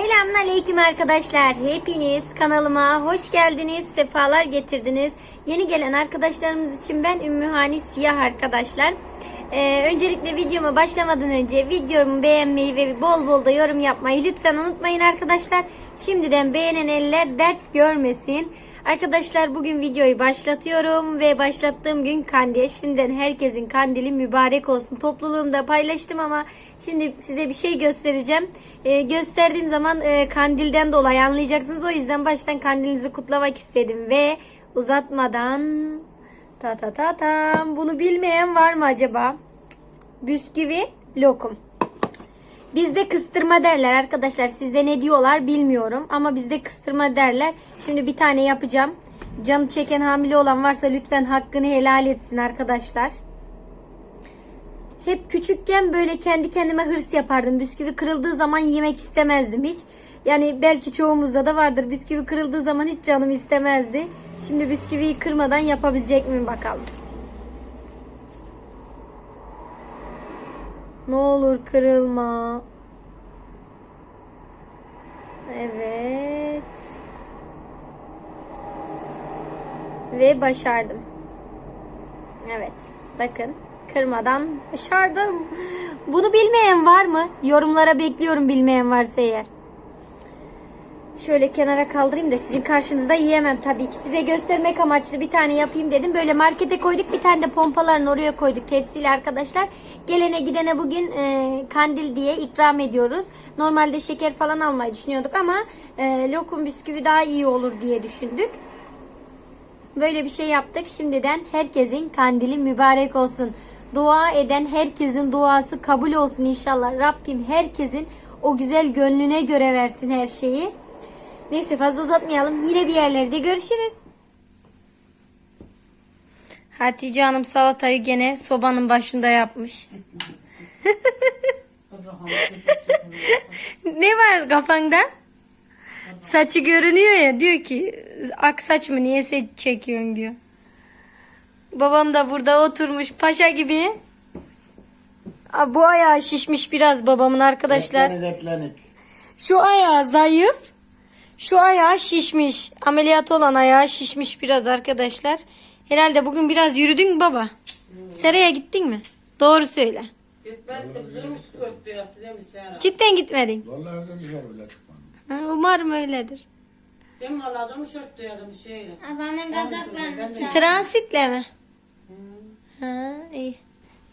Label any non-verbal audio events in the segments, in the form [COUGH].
Selamünaleyküm arkadaşlar. Hepiniz kanalıma hoş geldiniz. Sefalar getirdiniz. Yeni gelen arkadaşlarımız için ben Ümmühani Siyah arkadaşlar. Ee, öncelikle videoma başlamadan önce videomu beğenmeyi ve bol bol da yorum yapmayı lütfen unutmayın arkadaşlar. Şimdiden beğenen eller dert görmesin. Arkadaşlar bugün videoyu başlatıyorum ve başlattığım gün kandil. Şimdiden herkesin kandili mübarek olsun. Topluluğumda paylaştım ama şimdi size bir şey göstereceğim. Ee, gösterdiğim zaman e, kandilden dolayı anlayacaksınız. O yüzden baştan kandilinizi kutlamak istedim ve uzatmadan ta ta ta tam bunu bilmeyen var mı acaba? Bisküvi, lokum. Bizde kıstırma derler arkadaşlar. Sizde ne diyorlar bilmiyorum ama bizde kıstırma derler. Şimdi bir tane yapacağım. Canı çeken hamile olan varsa lütfen hakkını helal etsin arkadaşlar. Hep küçükken böyle kendi kendime hırs yapardım. Bisküvi kırıldığı zaman yemek istemezdim hiç. Yani belki çoğumuzda da vardır. Bisküvi kırıldığı zaman hiç canım istemezdi. Şimdi bisküviyi kırmadan yapabilecek miyim bakalım. Ne olur kırılma. Evet. Ve başardım. Evet. Bakın. Kırmadan başardım. Bunu bilmeyen var mı? Yorumlara bekliyorum bilmeyen varsa eğer. Şöyle kenara kaldırayım da sizin karşınızda yiyemem tabii ki. Size göstermek amaçlı bir tane yapayım dedim. Böyle markete koyduk bir tane de pompalarını oraya koyduk tepsiyle arkadaşlar. Gelene gidene bugün e, kandil diye ikram ediyoruz. Normalde şeker falan almayı düşünüyorduk ama e, lokum bisküvi daha iyi olur diye düşündük. Böyle bir şey yaptık. Şimdiden herkesin kandili mübarek olsun. Dua eden herkesin duası kabul olsun inşallah. Rabbim herkesin o güzel gönlüne göre versin her şeyi. Neyse fazla uzatmayalım. Yine bir yerlerde görüşürüz. Hatice Hanım salatayı gene sobanın başında yapmış. [LAUGHS] ne var kafanda? Saçı görünüyor ya diyor ki ak saç mı niye se- çekiyorsun diyor. Babam da burada oturmuş paşa gibi. Aa, bu ayağı şişmiş biraz babamın arkadaşlar. Reklenik reklenik. Şu ayağı zayıf. Şu ayağı şişmiş. Ameliyat olan ayağı şişmiş biraz arkadaşlar. Herhalde bugün biraz yürüdün mü baba? Seraya gittin mi? Doğru söyle. Gitmedim yattı değil mi? Cidden gitmedin. Vallahi evden dışarı bile çıkmadım. Ha, umarım öyledir. Değil mi valla adamı şört yadım şeyle. Babamın gazaklarını çal. Transitle mi? Ha, iyi.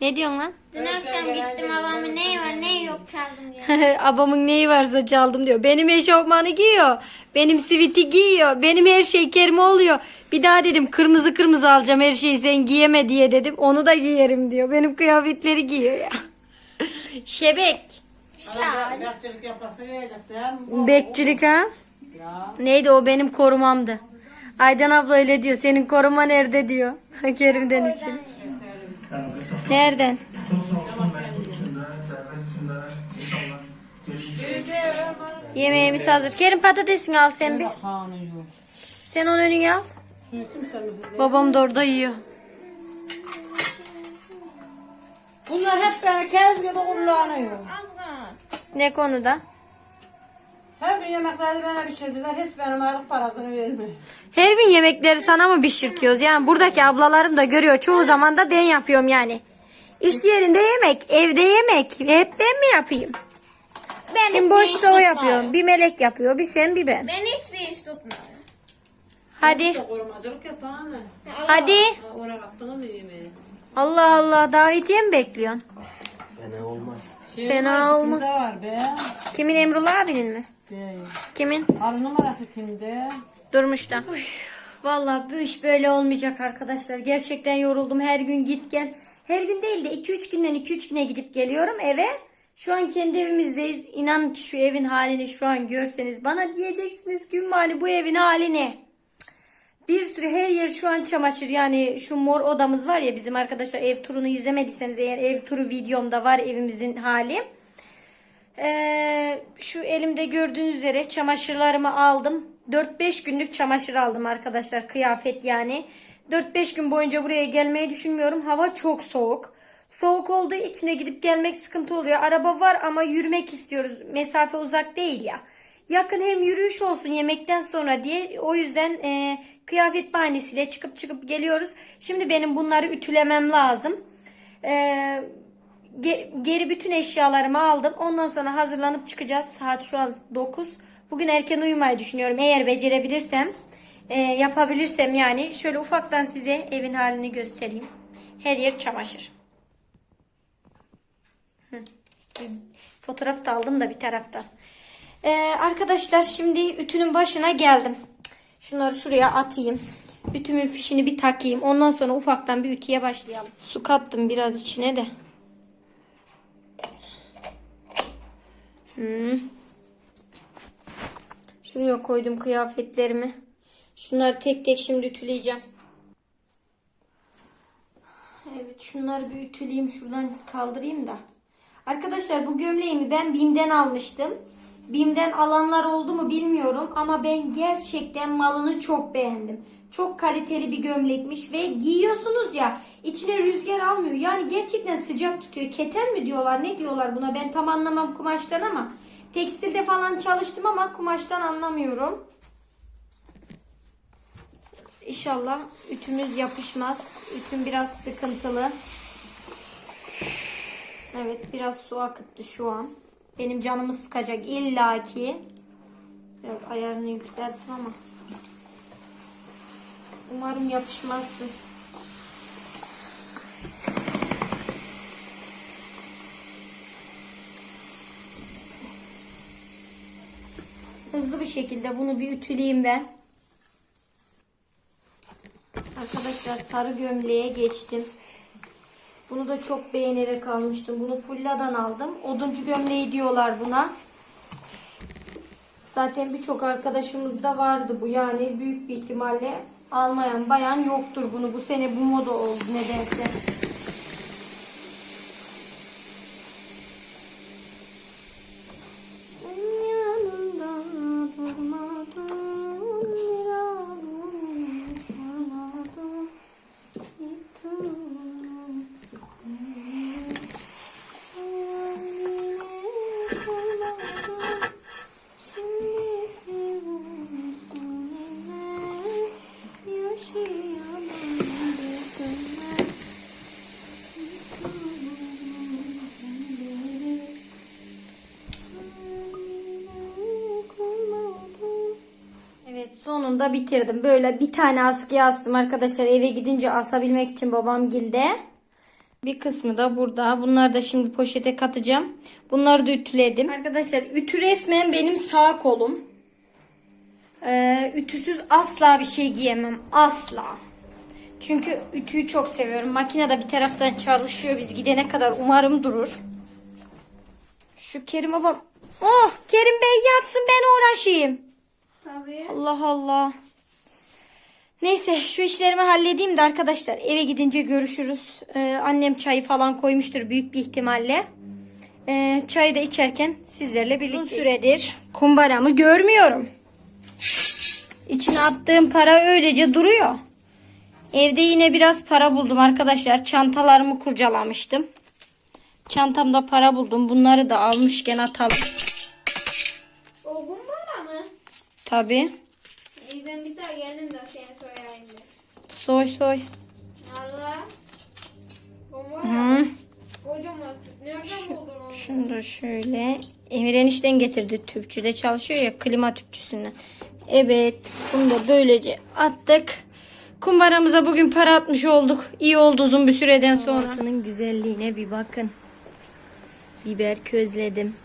Ne diyorsun lan? Dün akşam gittim babamın neyi var neyi yok çaldım diyor. [LAUGHS] Abamın neyi varsa çaldım diyor. Benim eşofmanı giyiyor. Benim siviti giyiyor. Benim her şey kerime oluyor. Bir daha dedim kırmızı kırmızı alacağım her şeyi sen giyeme diye dedim. Onu da giyerim diyor. Benim kıyafetleri giyiyor ya. [LAUGHS] Şebek. Arada bekçilik yapası gelecek değil mi? Bekçilik ha? Ya. Neydi o benim korumamdı. Aydan abla öyle diyor. Senin koruma nerede diyor. [LAUGHS] Kerim'den için. Nereden? Yemeğimiz hazır. Kerim patatesini al sen bir. Sen onun önüne al. Babam da orada yiyor. Bunlar hep beni kez gibi kullanıyor. Ne konuda? Her gün yemekleri bana pişirdiler. Hiç benim aylık parasını vermiyor. Her gün yemekleri sana mı pişirtiyoruz? Yani buradaki ablalarım da görüyor. Çoğu zaman da ben yapıyorum yani. İş yerinde yemek, evde yemek. Hep ben mi yapayım? Ben Kim boşta o yapıyor. Bir melek yapıyor, bir sen bir ben. Ben hiçbir iş tutmadım. Hadi, İşte korumacılık hadi. Ha, baktın mı? Allah Allah davetiye mi bekliyorsun? Fena olmaz. Şey Fena olmaz. Var be? Kimin Emrullah abinin mi? Değil. Kimin? Arı numarası kimde? Durmuş'ta. Vallahi bu iş böyle olmayacak arkadaşlar. Gerçekten yoruldum. Her gün git gel. Her gün değil de 2-3 günden 2-3 güne gidip geliyorum eve. Şu an kendi evimizdeyiz. İnan ki şu evin halini şu an görseniz bana diyeceksiniz ki hani bu evin hali ne? Bir sürü her yer şu an çamaşır. Yani şu mor odamız var ya bizim arkadaşlar ev turunu izlemediyseniz eğer ev turu videomda var evimizin hali. Ee, şu elimde gördüğünüz üzere çamaşırlarımı aldım. 4-5 günlük çamaşır aldım arkadaşlar. Kıyafet yani. 4-5 gün boyunca buraya gelmeyi düşünmüyorum. Hava çok soğuk. Soğuk olduğu içine gidip gelmek sıkıntı oluyor. Araba var ama yürümek istiyoruz. Mesafe uzak değil ya. Yakın hem yürüyüş olsun yemekten sonra diye o yüzden e, kıyafet bahanesiyle çıkıp çıkıp geliyoruz. Şimdi benim bunları ütülemem lazım. E, ge- geri bütün eşyalarımı aldım. Ondan sonra hazırlanıp çıkacağız. Saat şu an 9. Bugün erken uyumayı düşünüyorum. Eğer becerebilirsem, e, yapabilirsem yani. Şöyle ufaktan size evin halini göstereyim. Her yer çamaşır. Fotoğraf da aldım da bir taraftan. Ee, arkadaşlar şimdi ütünün başına geldim. Şunları şuraya atayım. Ütümün fişini bir takayım. Ondan sonra ufaktan bir ütüye başlayalım. Su kattım biraz içine de. Hmm. Şuraya koydum kıyafetlerimi. Şunları tek tek şimdi ütüleyeceğim. Evet şunları bir ütüleyeyim. Şuradan kaldırayım da. Arkadaşlar bu gömleğimi ben BİM'den almıştım. BİM'den alanlar oldu mu bilmiyorum ama ben gerçekten malını çok beğendim. Çok kaliteli bir gömlekmiş ve giyiyorsunuz ya içine rüzgar almıyor. Yani gerçekten sıcak tutuyor. Keten mi diyorlar ne diyorlar buna ben tam anlamam kumaştan ama tekstilde falan çalıştım ama kumaştan anlamıyorum. İnşallah ütümüz yapışmaz. Ütüm biraz sıkıntılı. Evet biraz su akıttı şu an. Benim canımı sıkacak illaki. Biraz ayarını yükselttim ama. Umarım yapışmazsın. Hızlı bir şekilde bunu bir ütüleyeyim ben. Arkadaşlar sarı gömleğe geçtim. Bunu da çok beğenerek almıştım. Bunu Fulla'dan aldım. Oduncu gömleği diyorlar buna. Zaten birçok arkadaşımızda vardı bu. Yani büyük bir ihtimalle almayan bayan yoktur bunu. Bu sene bu moda oldu nedense. Sonunda bitirdim. Böyle bir tane askıya astım arkadaşlar. Eve gidince asabilmek için babam gilde. Bir kısmı da burada. Bunları da şimdi poşete katacağım. Bunları da ütüledim. Arkadaşlar ütü resmen benim sağ kolum. Ee, ütüsüz asla bir şey giyemem. Asla. Çünkü ütüyü çok seviyorum. Makine de bir taraftan çalışıyor. Biz gidene kadar umarım durur. Şu Kerim babam. Oh Kerim Bey yatsın ben uğraşayım. Tabii. Allah Allah. Neyse şu işlerimi halledeyim de arkadaşlar eve gidince görüşürüz. Ee, annem çayı falan koymuştur büyük bir ihtimalle. Ee, çayı da içerken sizlerle birlikte. Uzun süredir kumbaramı görmüyorum. İçine attığım para öylece duruyor. Evde yine biraz para buldum arkadaşlar. Çantalarımı kurcalamıştım. Çantamda para buldum. Bunları da almışken atalım. Tabii. İyi ben bir daha geldim de seni soyayım da. Soy soy. Allah. Hı. Kocaman. Nereden buldun onu? Şunu da şöyle. Emir enişten getirdi tüpçüde çalışıyor ya klima tüpçüsünden. Evet bunu da böylece attık. Kumbaramıza bugün para atmış olduk. İyi oldu uzun bir süreden sonra. Altının güzelliğine bir bakın. Biber közledim.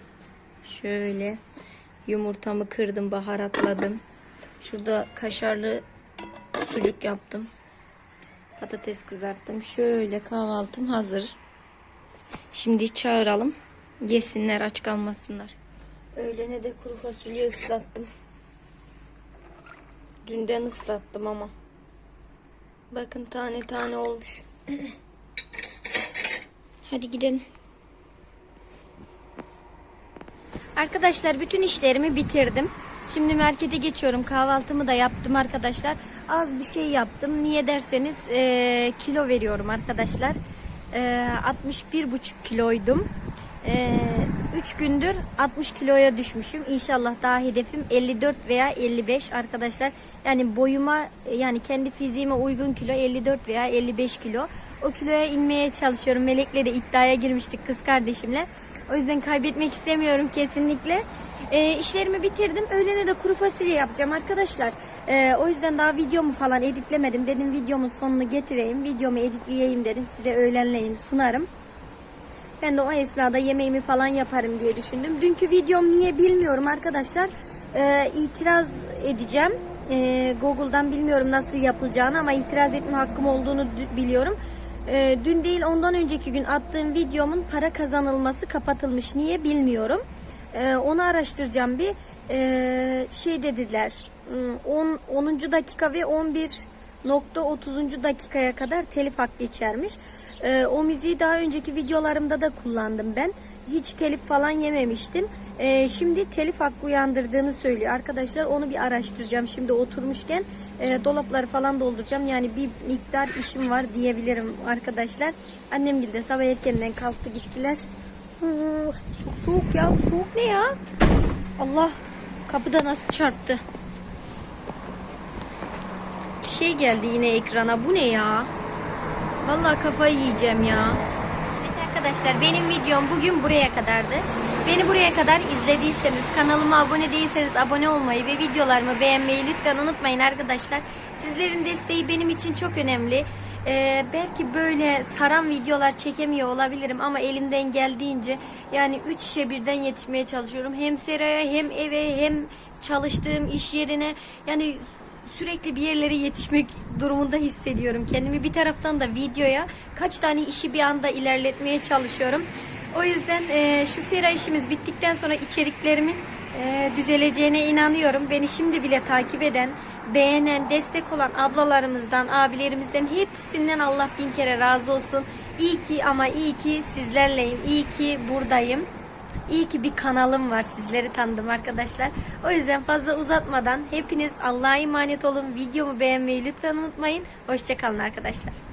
Şöyle yumurtamı kırdım baharatladım. Şurada kaşarlı sucuk yaptım. Patates kızarttım. Şöyle kahvaltım hazır. Şimdi çağıralım. Yesinler aç kalmasınlar. Öğlene de kuru fasulye ıslattım. Dünden ıslattım ama. Bakın tane tane olmuş. [CLEARS THROAT] Hadi gidelim. Arkadaşlar bütün işlerimi bitirdim. Şimdi markete geçiyorum. Kahvaltımı da yaptım arkadaşlar. Az bir şey yaptım. Niye derseniz eee, kilo veriyorum arkadaşlar. Eee 61,5 kiloydum. 3 gündür 60 kiloya düşmüşüm. İnşallah daha hedefim 54 veya 55 arkadaşlar. Yani boyuma yani kendi fiziğime uygun kilo 54 veya 55 kilo. O kiloya inmeye çalışıyorum. Melek'le de iddiaya girmiştik kız kardeşimle. O yüzden kaybetmek istemiyorum kesinlikle. E, işlerimi bitirdim. Öğlene de kuru fasulye yapacağım arkadaşlar. E, o yüzden daha videomu falan editlemedim. Dedim videomun sonunu getireyim. Videomu editleyeyim dedim. Size öğlenleyin sunarım. Ben de o esnada yemeğimi falan yaparım diye düşündüm. Dünkü videom niye bilmiyorum arkadaşlar. Ee, itiraz edeceğim. Ee, Google'dan bilmiyorum nasıl yapılacağını ama itiraz etme hakkım olduğunu biliyorum. Ee, dün değil ondan önceki gün attığım videomun para kazanılması kapatılmış. Niye bilmiyorum. Ee, onu araştıracağım bir. Ee, şey dediler. hmm, 10. 10. dakika ve 11 nokta 30. dakikaya kadar telif hakkı içermiş. Ee, o müziği daha önceki videolarımda da kullandım ben. Hiç telif falan yememiştim. Ee, şimdi telif hakkı uyandırdığını söylüyor arkadaşlar. Onu bir araştıracağım. Şimdi oturmuşken e, dolapları falan dolduracağım. Yani bir miktar işim var diyebilirim arkadaşlar. Annem de sabah erkenden kalktı gittiler. Çok soğuk ya. Soğuk ne ya? Allah kapıda nasıl çarptı? Bir şey geldi yine ekrana. Bu ne ya? Vallahi kafayı yiyeceğim ya. Arkadaşlar benim videom bugün buraya kadardı. Beni buraya kadar izlediyseniz, kanalıma abone değilseniz abone olmayı ve videolarımı beğenmeyi lütfen unutmayın arkadaşlar. Sizlerin desteği benim için çok önemli. Ee, belki böyle saran videolar çekemiyor olabilirim ama elimden geldiğince yani 3 işe birden yetişmeye çalışıyorum. Hem seraya hem eve hem çalıştığım iş yerine yani sürekli bir yerlere yetişmek durumunda hissediyorum kendimi. Bir taraftan da videoya kaç tane işi bir anda ilerletmeye çalışıyorum. O yüzden e, şu sera işimiz bittikten sonra içeriklerimin e, düzeleceğine inanıyorum. Beni şimdi bile takip eden, beğenen, destek olan ablalarımızdan, abilerimizden hepsinden Allah bin kere razı olsun. İyi ki ama iyi ki sizlerleyim. İyi ki buradayım. İyi ki bir kanalım var. Sizleri tanıdım arkadaşlar. O yüzden fazla uzatmadan hepiniz Allah'a emanet olun. Videomu beğenmeyi lütfen unutmayın. Hoşçakalın arkadaşlar.